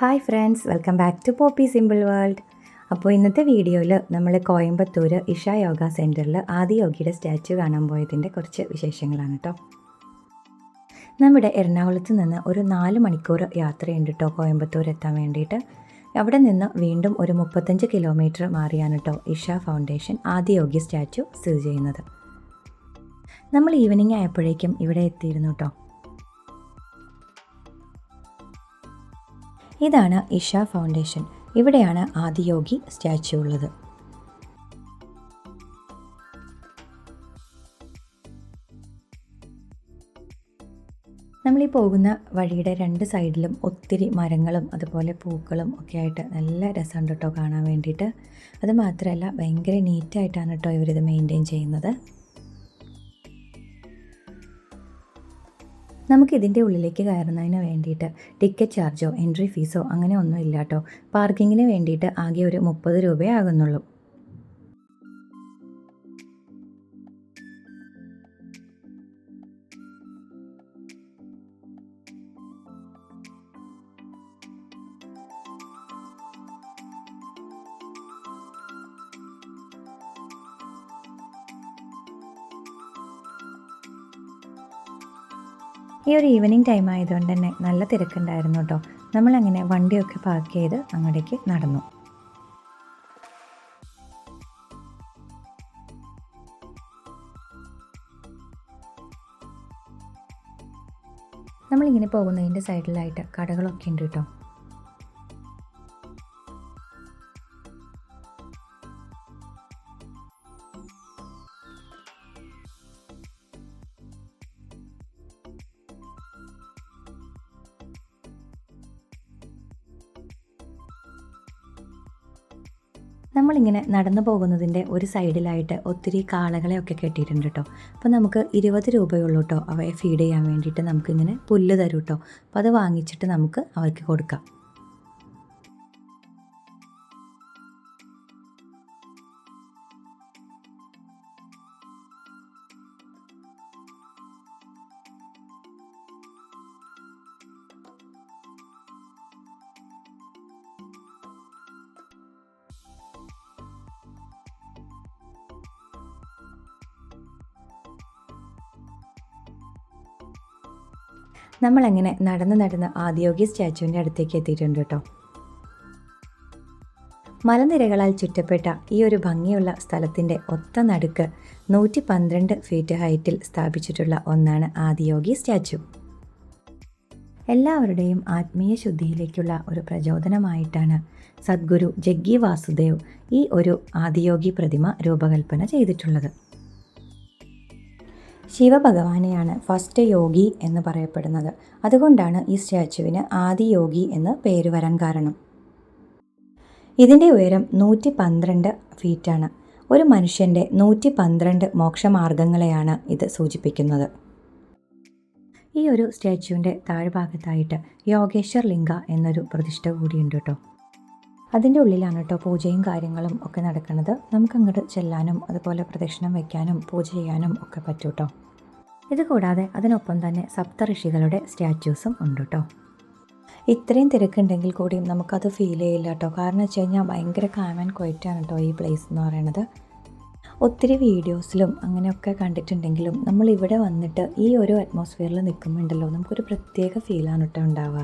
Hi friends welcome back to Poppy Simple World അപ്പോൾ ഇന്നത്തെ വീഡിയോയിൽ നമ്മൾ കോയമ്പത്തൂർ ഇഷ യോഗ സെന്ററിൽ ആദിയോഗിയുടെ സ്റ്റാച്ചു കാണാൻ പോയതിന്റെ കുറച്ച് വിശേഷങ്ങളാണ് കേട്ടോ നമ്മുടെ എറണാകുളത്ത് നിന്ന് ഒരു നാല് മണിക്കൂർ യാത്രയുണ്ട് കേട്ടോ കോയമ്പത്തൂർ എത്താൻ വേണ്ടിയിട്ട്. അവിടെ നിന്ന് വീണ്ടും ഒരു മുപ്പത്തഞ്ച് കിലോമീറ്റർ മാറിയാണ് കേട്ടോ ഇഷ ഫൗണ്ടേഷൻ ആദിയോഗി സ്റ്റാച്ചു സ്ഥിതി ചെയ്യുന്നത്. നമ്മൾ ഈവനിങ് ആയപ്പോഴേക്കും ഇവിടെ എത്തിയിരുന്നു കേട്ടോ ഇതാണ് ഇഷ ഫൗണ്ടേഷൻ. ഇവിടെയാണ് ആദിയോഗി സ്റ്റാച്ചു ഉള്ളത്. നമ്മൾ ഈ പോകുന്ന വഴിയുടെ രണ്ട് സൈഡിലും ഒത്തിരി മരങ്ങളും അതുപോലെ പൂക്കളും ഒക്കെ ആയിട്ട് നല്ല രസമുണ്ട് കേട്ടോ കാണാൻ വേണ്ടിയിട്ട്. അത് മാത്രമല്ല ഭയങ്കര നീറ്റായിട്ടാണ് കേട്ടോ ഇവരിത് മെയിന്റെയിൻ ചെയ്യുന്നത്. നമുക്ക് ഇതിന്റെ ഉള്ളിലേക്ക് കയറുന്നതിന് വേണ്ടിയിട്ട് ടിക്കറ്റ് ചാർജോ എൻട്രി ഫീസോ അങ്ങനെ ഒന്നും ഇല്ല കേട്ടോ പാർക്കിങ്ങിന് വേണ്ടിയിട്ട് ആകെ ഒരു മുപ്പത് രൂപയേ ആകുന്നുള്ളൂ. ഈ ഒരു ഈവനിങ് ടൈം ആയതുകൊണ്ട് തന്നെ നല്ല തിരക്കുണ്ടായിരുന്നു കേട്ടോ നമ്മളങ്ങനെ വണ്ടിയൊക്കെ പാർക്ക് ചെയ്ത് അങ്ങോട്ടേക്ക് നടന്നു. നമ്മളിങ്ങനെ പോകുന്നതിന്റെ സൈഡിലായിട്ട് കടകളൊക്കെ ഉണ്ട് കേട്ടോ നമ്മളിങ്ങനെ നടന്നു പോകുന്നതിന്റെ ഒരു സൈഡിലായിട്ട് ഒത്തിരി കാളകളെയൊക്കെ കെട്ടിയിട്ടുണ്ട് കേട്ടോ. അപ്പോൾ നമുക്ക് ഇരുപത് രൂപയുള്ളൂ കേട്ടോ. അവയെ ഫീഡ് ചെയ്യാൻ വേണ്ടിയിട്ട് നമുക്കിങ്ങനെ പുല്ല് തരും കേട്ടോ. അപ്പോൾ അത് വാങ്ങിച്ചിട്ട് നമുക്ക് അവർക്ക് കൊടുക്കാം. നമ്മളങ്ങനെ നടന്ന് നടന്ന് ആദിയോഗി സ്റ്റാച്ചുവിന്റെ അടുത്തേക്ക് എത്തിയിട്ടുണ്ട് കേട്ടോ. മലനിരകളാൽ ചുറ്റപ്പെട്ട ഈ ഒരു ഭംഗിയുള്ള സ്ഥലത്തിന്റെ ഒത്ത നടുക്ക് നൂറ്റി പന്ത്രണ്ട് ഫീറ്റ് ഹൈറ്റിൽ സ്ഥാപിച്ചിട്ടുള്ള ഒന്നാണ് ആദിയോഗി സ്റ്റാച്ചു. എല്ലാവരുടെയും ആത്മീയ ശുദ്ധിയിലേക്കുള്ള ഒരു പ്രചോദനമായിട്ടാണ് സദ്ഗുരു ജഗ്ഗി വാസുദേവ് ഈ ഒരു ആദിയോഗി പ്രതിമ രൂപകൽപ്പന ചെയ്തിട്ടുള്ളത്. ശിവഭഗവാനെയാണ് ഫസ്റ്റ് യോഗി എന്ന് പറയപ്പെടുന്നത്. അതുകൊണ്ടാണ് ഈ സ്റ്റാച്ചുവിന് ആദിയോഗി എന്ന് പേര് വരാൻ കാരണം. ഇതിന്റെ ഉയരം നൂറ്റി പന്ത്രണ്ട് ഫീറ്റാണ് ഒരു മനുഷ്യന്റെ നൂറ്റി പന്ത്രണ്ട് മോക്ഷമാർഗങ്ങളെയാണ് ഇത് സൂചിപ്പിക്കുന്നത്. ഈ ഒരു സ്റ്റാച്യുവിന്റെ താഴ്ഭാഗത്തായിട്ട് യോഗേശ്വർ ലിംഗ എന്നൊരു പ്രതിഷ്ഠ കൂടിയുണ്ട് കേട്ടോ. അതിന്റെ ഉള്ളിലാണ് കേട്ടോ പൂജയും കാര്യങ്ങളും ഒക്കെ നടക്കുന്നത്. നമുക്ക് അങ്ങോട്ട് ചെല്ലാനും അതുപോലെ പ്രദക്ഷിണം വയ്ക്കാനും പൂജ ചെയ്യാനും ഒക്കെ പറ്റും കേട്ടോ ഇത് കൂടാതെ അതിനൊപ്പം തന്നെ സപ്തഋഷികളുടെ സ്റ്റാച്യൂസും ഉണ്ട് കേട്ടോ ഇത്രയും തിരക്കുണ്ടെങ്കിൽ കൂടിയും നമുക്കത് ഫീൽ ചെയ്യില്ല കേട്ടോ കാരണം വെച്ച് കഴിഞ്ഞാൽ ഭയങ്കര കാം ആൻഡ് കേട്ടോ ഈ പ്ലേസ് എന്ന് പറയുന്നത് ഒത്തിരി വീഡിയോസിലും അങ്ങനെയൊക്കെ കണ്ടിട്ടുണ്ടെങ്കിലും നമ്മൾ ഇവിടെ വന്നിട്ട് ഈ ഒരു അറ്റ്മോസ്ഫിയറിൽ നിൽക്കുമ്പോണ്ടല്ലോ നമുക്കൊരു പ്രത്യേക ഫീലാണ് കേട്ടോ ഉണ്ടാവുക.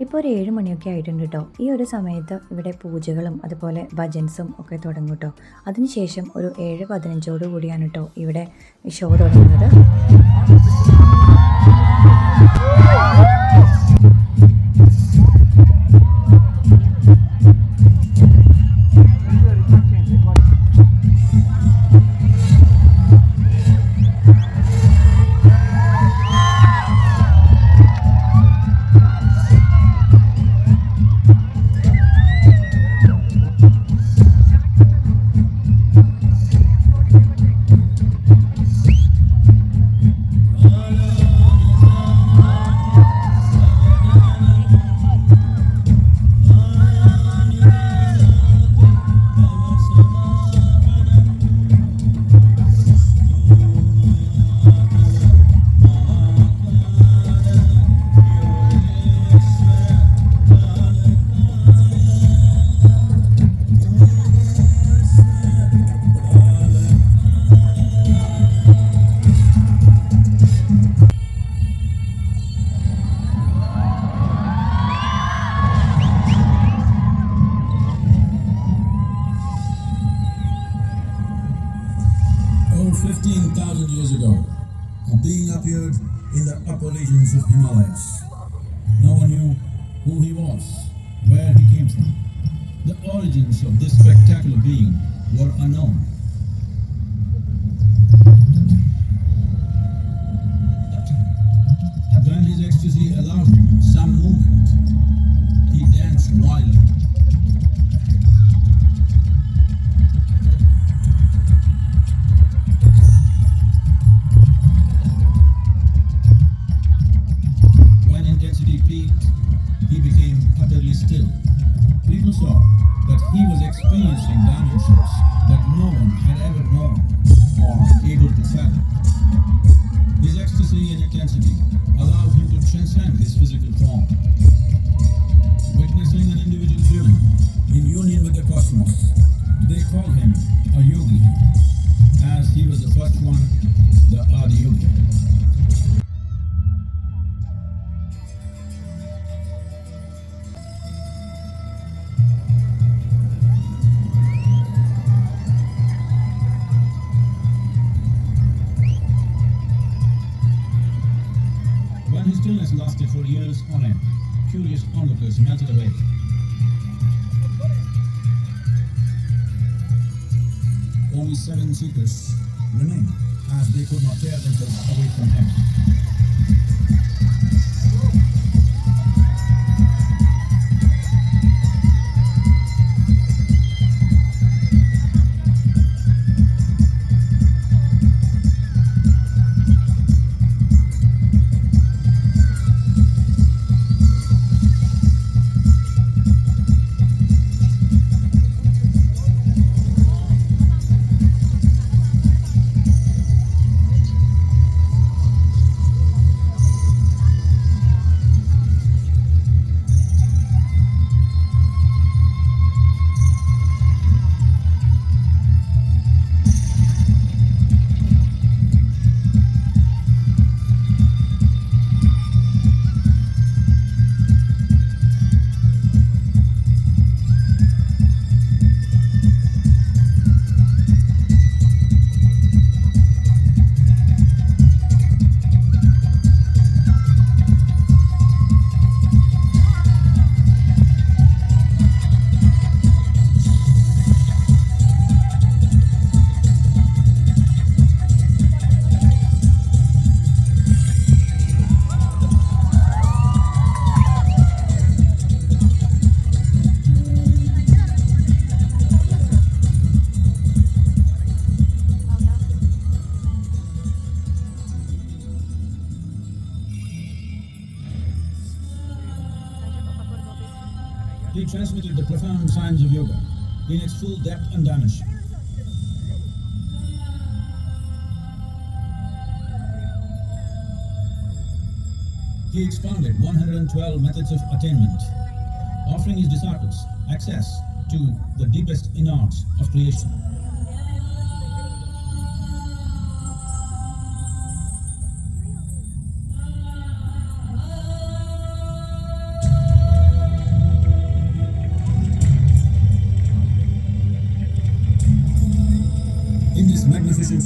ഇപ്പോൾ ഒരു ഏഴ് മണിയൊക്കെ ആയിട്ടുണ്ട് കേട്ടോ ഈ ഒരു സമയത്ത് ഇവിടെ പൂജകളും അതുപോലെ ഭജൻസും ഒക്കെ തുടങ്ങും കേട്ടോ അതിനുശേഷം ഒരു ഏഴ് പതിനഞ്ചോട് കൂടിയാണ് കേട്ടോ ഇവിടെ ഷോ തുടങ്ങുന്നത്. In the upper regions of Himalayas. No one knew who he was, where he came from. The origins of this spectacular being were unknown. seven supers remained, as they could not tear themselves away from him. Transmitted the profound science of yoga in its full depth and dimension. He expounded 112 methods of attainment, offering his disciples access to the deepest innards of creation.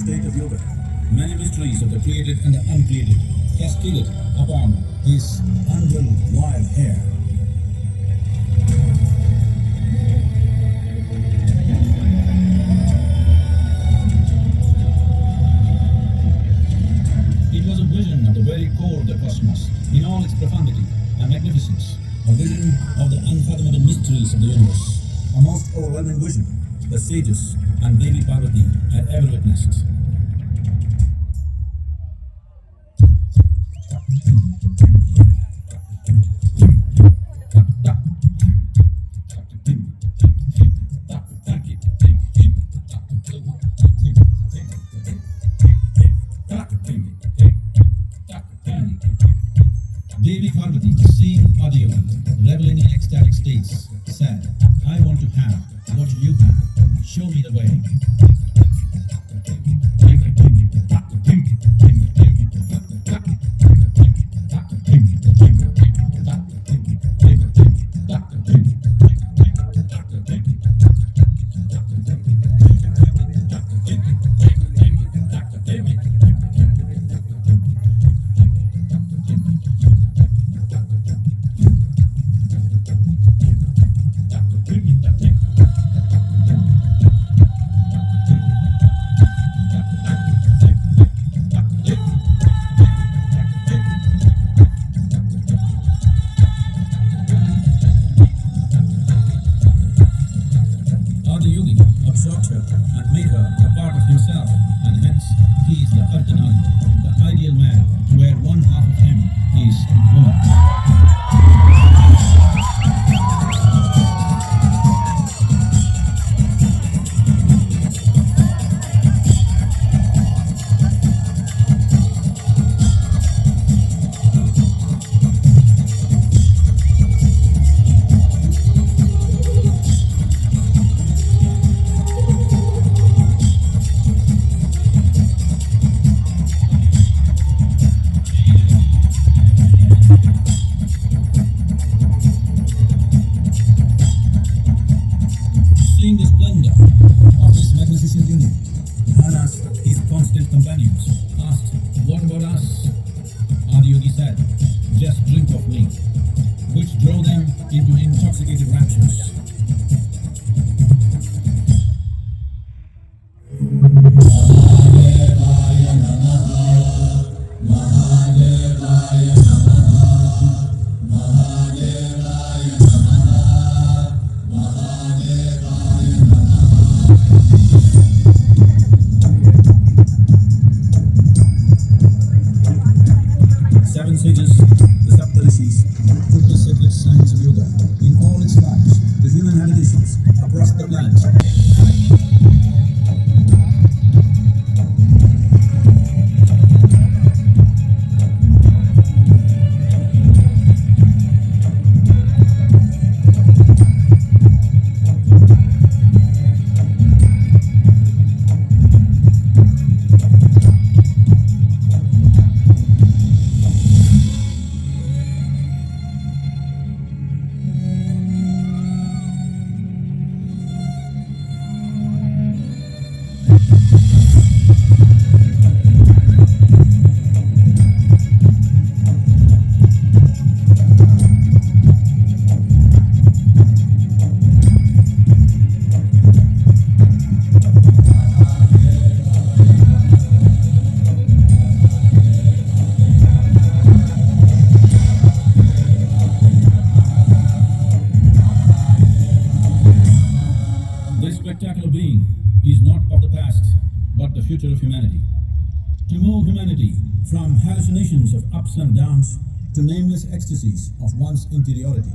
State of yoga, many mysteries of the created and the uncreated. Cascaded upon his unreal wild hair. It was a vision of the very core of the cosmos, in all its profundity and magnificence, a vision of the unfathomable mysteries of the universe, a most overwhelming vision. The sages and Devi Parvati had ever witnessed. Devi Parvati, seeing reveling in ecstatic states, said, I want to have what you have. Show me the way. Yeah. definitions of ups and downs to nameless ecstasies of one's interiority.